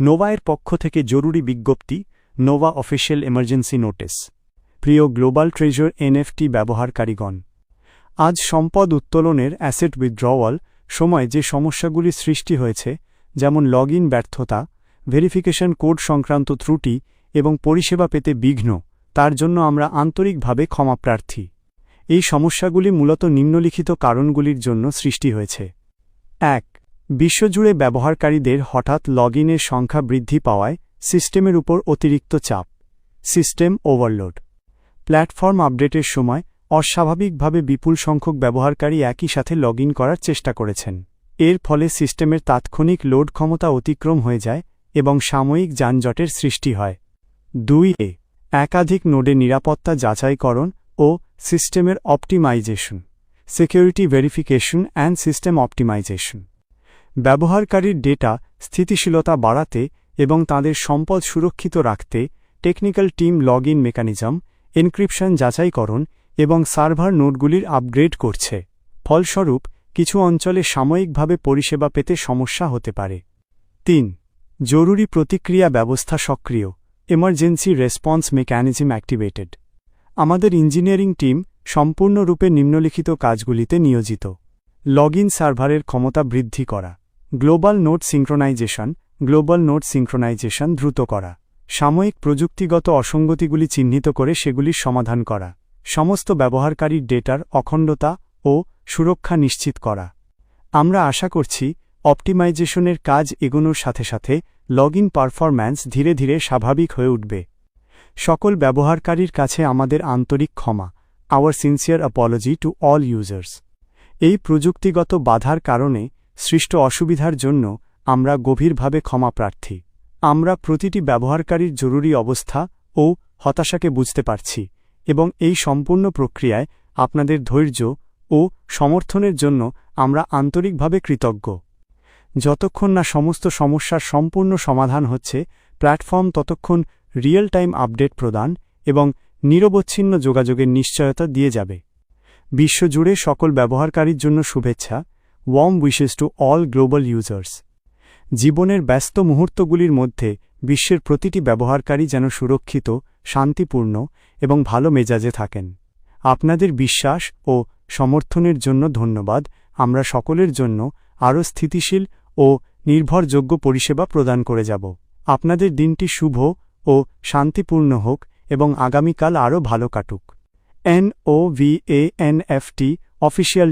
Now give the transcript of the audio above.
নোভায়ের পক্ষ থেকে জরুরি বিজ্ঞপ্তি, নোভা অফিসিয়াল এমার্জেন্সি নোটিস। প্রিয় গ্লোবাল ট্রেজার এনএফটি ব্যবহারকারীগণ, আজ সম্পদ উত্তোলনের অ্যাসেট উইথড্রওয়াল সময় যে সমস্যাগুলি সৃষ্টি হয়েছে, যেমন লগ ব্যর্থতা, ভেরিফিকেশন কোড সংক্রান্ত ত্রুটি এবং পরিষেবা পেতে বিঘ্ন, তার জন্য আমরা আন্তরিকভাবে ক্ষমাপ্রার্থী এই সমস্যাগুলি মূলত নিম্নলিখিত কারণগুলির জন্য সৃষ্টি হয়েছে। এক বিশ্বজুড়ে ব্যবহারকারীদের হঠাৎ লগ সংখ্যা বৃদ্ধি পাওয়ায় সিস্টেমের উপর অতিরিক্ত চাপ। System overload. প্ল্যাটফর্ম আপডেটের সময় অস্বাভাবিকভাবে বিপুল সংখ্যক ব্যবহারকারী একই সাথে লগ করার চেষ্টা করেছেন। এর ফলে সিস্টেমের তাৎক্ষণিক লোড ক্ষমতা অতিক্রম হয়ে যায় এবং সাময়িক যানজটের সৃষ্টি হয়। দুই এ একাধিক নোডে নিরাপত্তা যাচাইকরণ ও সিস্টেমের optimisation, security verification and system optimisation. ব্যবহারকারীর ডেটা স্থিতিশীলতা বাড়াতে এবং তাদের সম্পদ সুরক্ষিত রাখতে technical team log in mechanism, encryption যাচাইকরণ এবং সার্ভার নোটগুলির আপগ্রেড করছে। ফলস্বরূপ, কিছু অঞ্চলে সাময়িকভাবে পরিষেবা পেতে সমস্যা হতে পারে। তিন, জরুরি প্রতিক্রিয়া ব্যবস্থা সক্রিয় এমার্জেন্সি রেসপন্স মেকানিজম অ্যাক্টিভেটেড আমাদের ইঞ্জিনিয়ারিং টিম সম্পূর্ণরূপে নিম্নলিখিত কাজগুলিতে নিয়োজিত। লগ সার্ভারের ক্ষমতা বৃদ্ধি করা। Global note synchronisation, global note synchronisation দ্রুত করা। সাময়িক প্রযুক্তিগত অসঙ্গতিগুলি চিহ্নিত করে সেগুলির সমাধান করা। সমস্ত ব্যবহারকারীর ডেটার অখণ্ডতা ও সুরক্ষা নিশ্চিত করা। আমরা আশা করছি, অপটিমাইজেশনের কাজ এগোনোর সাথে সাথে লগ ইন পারফরম্যান্স ধীরে ধীরে স্বাভাবিক হয়ে উঠবে। সকল ব্যবহারকারীর কাছে আমাদের আন্তরিক ক্ষমা। Our sincere apology to all users এই প্রযুক্তিগত বাধার কারণে সৃষ্ট অসুবিধার জন্য আমরা গভীরভাবে ক্ষমা প্রার্থী। আমরা প্রতিটি ব্যবহারকারীর জরুরি অবস্থা ও হতাশাকে বুঝতে পারছি এবং এই সম্পূর্ণ প্রক্রিয়ায় আপনাদের ধৈর্য ও সমর্থনের জন্য আমরা আন্তরিকভাবে কৃতজ্ঞ। যতক্ষণ না সমস্ত সমস্যার সম্পূর্ণ সমাধান হচ্ছে, প্ল্যাটফর্ম ততক্ষণ রিয়েল টাইম আপডেট প্রদান এবং নিরবচ্ছিন্ন যোগাযোগের নিশ্চয়তা দিয়ে যাবে। বিশ্বজুড়ে সকল ব্যবহারকারীর জন্য শুভেচ্ছা warm wishes to all global users জীবনের ব্যস্ত মুহূর্তগুলির মধ্যে বিশ্বের প্রতিটি ব্যবহারকারী যেন সুরক্ষিত, শান্তিপূর্ণ এবং ভালো মেজাজে থাকেন। আপনাদের বিশ্বাস ও সমর্থনের জন্য ধন্যবাদ। আমরা সকলের জন্য আরও স্থিতিশীল ও নির্ভরযোগ্য পরিষেবা প্রদান করে যাব। আপনাদের দিনটি শুভ ও শান্তিপূর্ণ হোক এবং আগামীকাল আরও ভালো কাটুক। N O V A N F T official